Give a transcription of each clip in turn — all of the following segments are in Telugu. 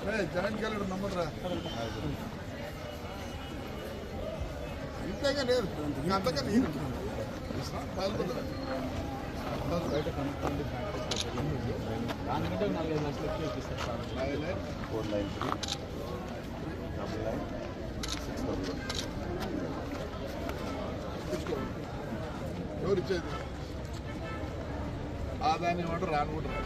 భరత్ జాయింట్ క్యాలెండర్ నంబర్ రా ఇంతగా లేదు అంతగా నేను దానికంటే నాలుగైదు లక్షలు ఎక్కువ ఇస్తారు sir nine nine four nine three double nine six double one ఎవరు ఇచ్చేది ఆదాన్ని ఇవ్వడం రానుకుంటారు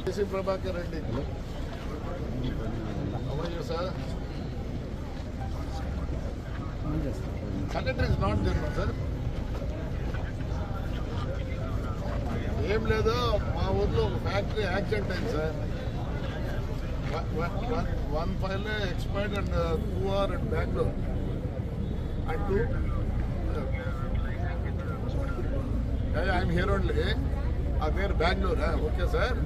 K C Prabhakar Reddy. Sir conductor is not sir ఏం లేదు మా ఊర్లో ఒక ఫ్యాక్టరీ యాక్సిడెంట్ అయింది sir one file expired and uh, two are in Bangalore. And two? Uh, yeah, yeah, I'm here only. Uh, are there Bangalore? Huh? Okay, sir.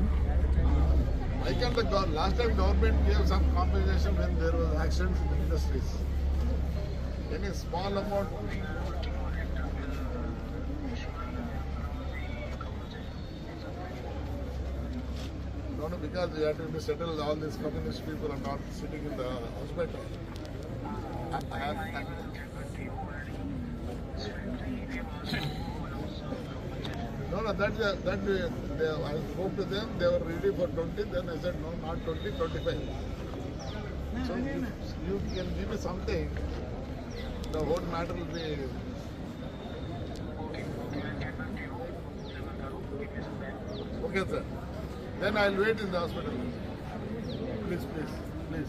I can't the last time government gave some compensation when there was accidents in the industries? Any small amount because we had to be settled, all these communist people are not sitting in the hospital. I, have, I, No, no, that, uh, that, they, they, I spoke to them, they were ready for 20, then I said, no, not 20, 25. So you, you can give me something, the whole matter will be. Okay, sir. Then I'll wait in the hospital. Please, please, please.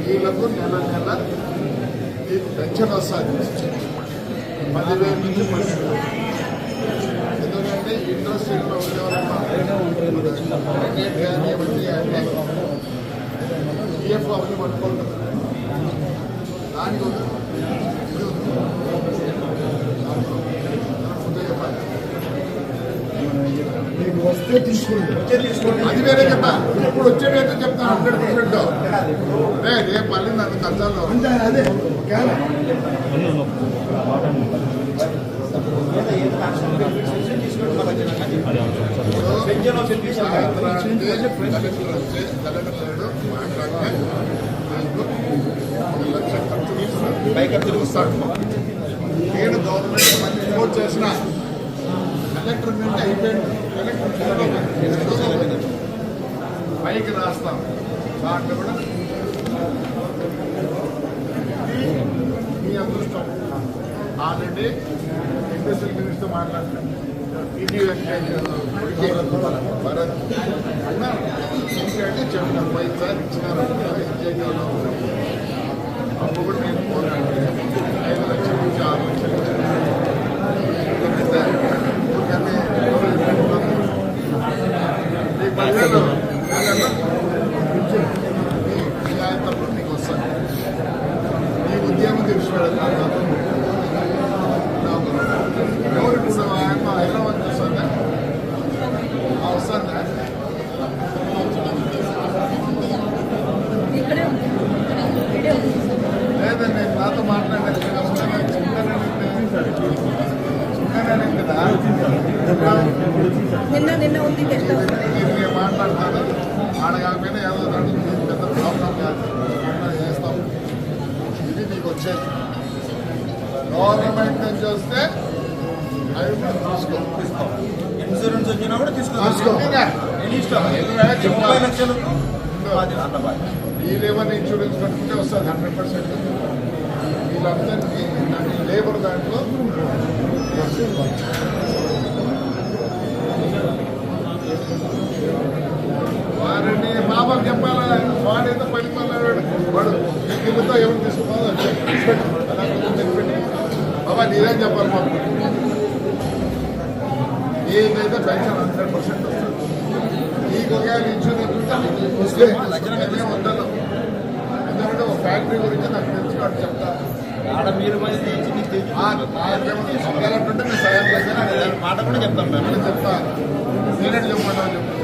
వీళ్ళకు నెల నెల ఈ పెన్షన్ వస్తుంది పదివేల నుంచి పన్నెండు ఎందుకంటే ఇండస్ట్రీలో ఉండేవాళ్ళు పిఎఫ్ అవన్నీ పట్టుకుంటారు దానికి ఉంది. ఇది ఉంది. ముందే చెప్పాలి మీకు వస్తే తీసుకోండి. అది వేరే కదా ఇప్పుడు వచ్చేటైతే చెప్తాను. హండ్రెడ్ పర్సెంట్ రేపు మళ్ళీ నన్ను కష్టాల్లో అంతే అదే. వచ్చి నేను గవర్నమెంట్ మంచి చేసిన కలెక్టర్ కంటే అయిపోయింది. కలెక్టర్ పైకి రాస్తాం. దాంట్లో కూడా మీ అదృష్టం. ఆల్రెడీ ఇండస్ట్రియల్ మినిస్టర్ మాట్లాడుతున్నాను ఇది కొడుకే. భరత్. అన్నా ఇంకంటే చెప్పిన పోయినసారి ఇచ్చినారు విజయనగరంలో అప్పుడు కూడా నేను పోరాడు ఐదు లక్షల నుంచి ఆరు లక్షలు ఎందుకంటే ఊరికనే ఈ పదివేలు ఈ ఆయనప్పుడు నీకు వస్తాను ఈ ఉద్యమం తెలిసినాడు ఎవరు ఇప్పుడు ఆయన హైదరాబాద్ చూస్తుందా వస్తుందా ఇక్కడే ఉంది ఇక్కడే ఉంది లేదండి నేను నాతో మాట్లాడాను చిన్నగానే కదా నిన్న నిన్న ఉంది గెస్ట్ హౌస్ నేను మాట్లాడతాను ఆడగాకపోయినా ఏదో దాంట్లో మీకు పెద్ద ప్రాబ్లం కాదు చేస్తాం ఇది నీకు వచ్చేది గవర్నమెంట్ నుంచి వస్తే అవి కూడా తీసుకో ఇన్సూరెన్స్ వచ్చినా కూడా తీసుకో. ఈ లేబర్ ఇన్సూరెన్స్ కట్టుకుంటే వస్తుంది హండ్రెడ్ పర్సెంట్ వీళ్ళందరికీ లేబర్ దాంట్లో బాబాకు చెప్పాలా వాడేదో పని పన్నాడు వాడు కిందతో ఎవరు తీసుకున్నాదో బాబా నీదేం చెప్పాలి మాకు నీకైతే పెన్షన్ హండ్రెడ్ పర్సెంట్ వస్తుంది నీకు ఒకవేళ ఇన్సూరెన్స్ ఉంటే నేనే వద్దను ఎందుకంటే ఒక ఫ్యాక్టరీ గురించి నాకు తెలుసు కాబట్టి చెప్తా ఆడ మీరు మీకు నేను సహాయం మాట కూడా చెప్తాం మేము నేను చెప్తా నేనేటి చెప్పమంటావా చెప్పు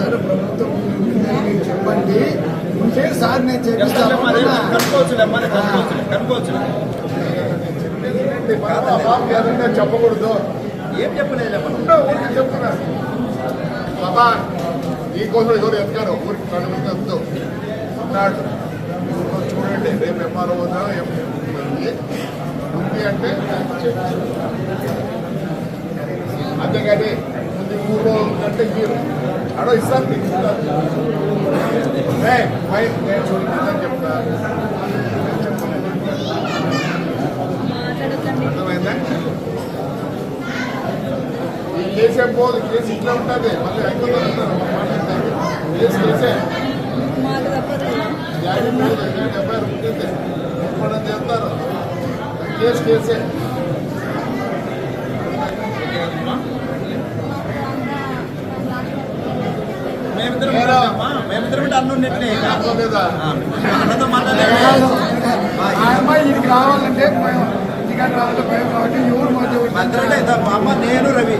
సార్ ప్రభుత్వం చెప్పండి. ఉంటే సార్ నేను చేపిస్తాను చెప్పకూడదు. ఏం చెప్పలేదు ఊరికే చెప్తున్నా బాబా నీకోసం ఎవరు ఎత్తారు ఊరికి ఉన్నాడు. ఊరిలో చూడండి రేపు ఎంఆర్ఓ ఉంది? అంటే అంతేగాని ముందు ఊళ్ళో ఉందంటే మీరు. అడో ఇస్తాను మీకు నేను చూడండి చెప్తా? అర్థమైందా? ఈ కేసు ఏం పోదు కేసు ఇట్లా ఉంటుంది. మళ్ళీ అయిపోతారు కేసు కేసే. తప్పదు యాభై డెబ్బై ఉంటుంది చేస్తారు కేసు కేసే. ఇంటికి రావాలంటే భయం ఇంటికాడ రావాలంటే భయం కాబట్టి ఎవరు మధ్య మధ్యలో అమ్మ నేను రవి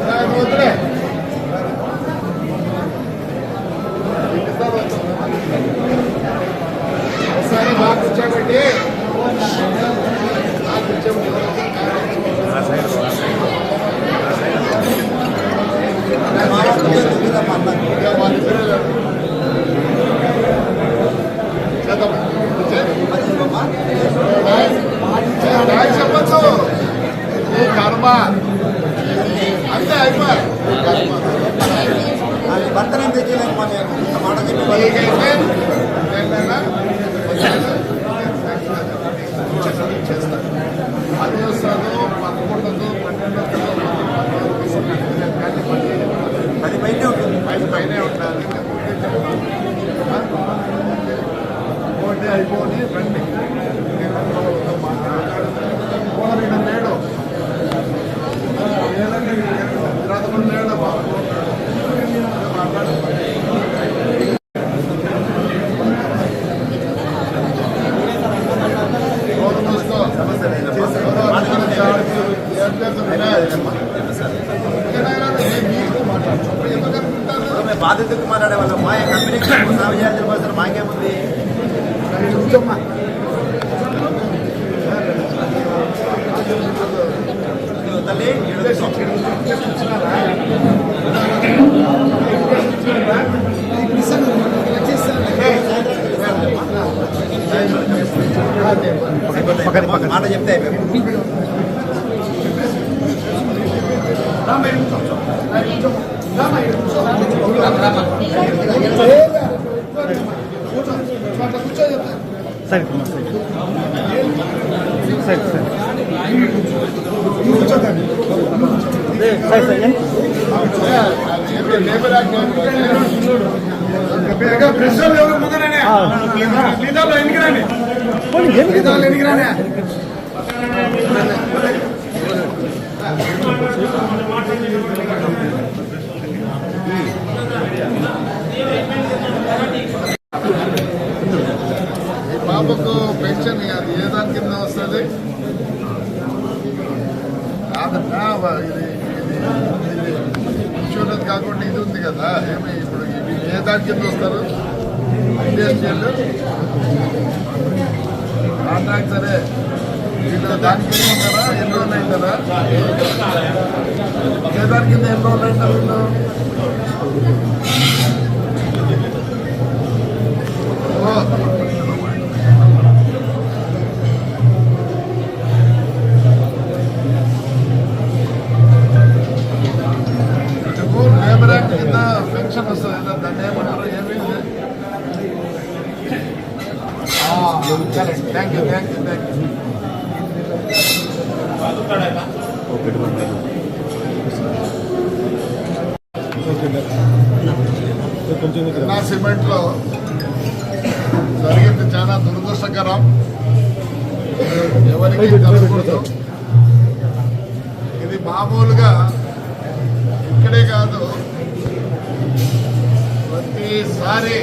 భర్తనే తెచ్చేలేమ్మా నేను మాట చేస్తాను అది వస్తాను పదకొండదు పన్నెండు అది బయటే ఉంటుంది పైన పైనే ఉండాలి. అయిపోయి రండి లేబర్ యాక్ట్ ప్రెసిడెంట్ ఎవరు ముందరనే మిగతాలో ఎన్నిక రాని మిగతాలో ఎన్నిక రాని ఈ పాపకు పెన్షన్ అది ఏ దాని కింద వస్తుంది కాదన్నా వా- ఇది ఇది ఇది ఇన్సూరెన్స్ కాకుండా ఇది ఉంది కదా ఏమి ఇప్పుడు ఏ దాని కింద వస్తారు ఇండస్ట్రియల్ కాంట్రాక్ట్ సరే. వీళ్ళు దాని కింద ఉంటారా? ఎన్ని రోజులు అవుతారా? ఏ దాని కింద ఎన్ని రోజులు అవుతారు వీళ్ళు? ఓ. నా సిమెంట్లో జరిగింది చాలా దురదృష్టకరం. ఎవరికి జరగకూడదు. ఇది మామూలుగా ఇక్కడే కాదు. ప్రతిసారి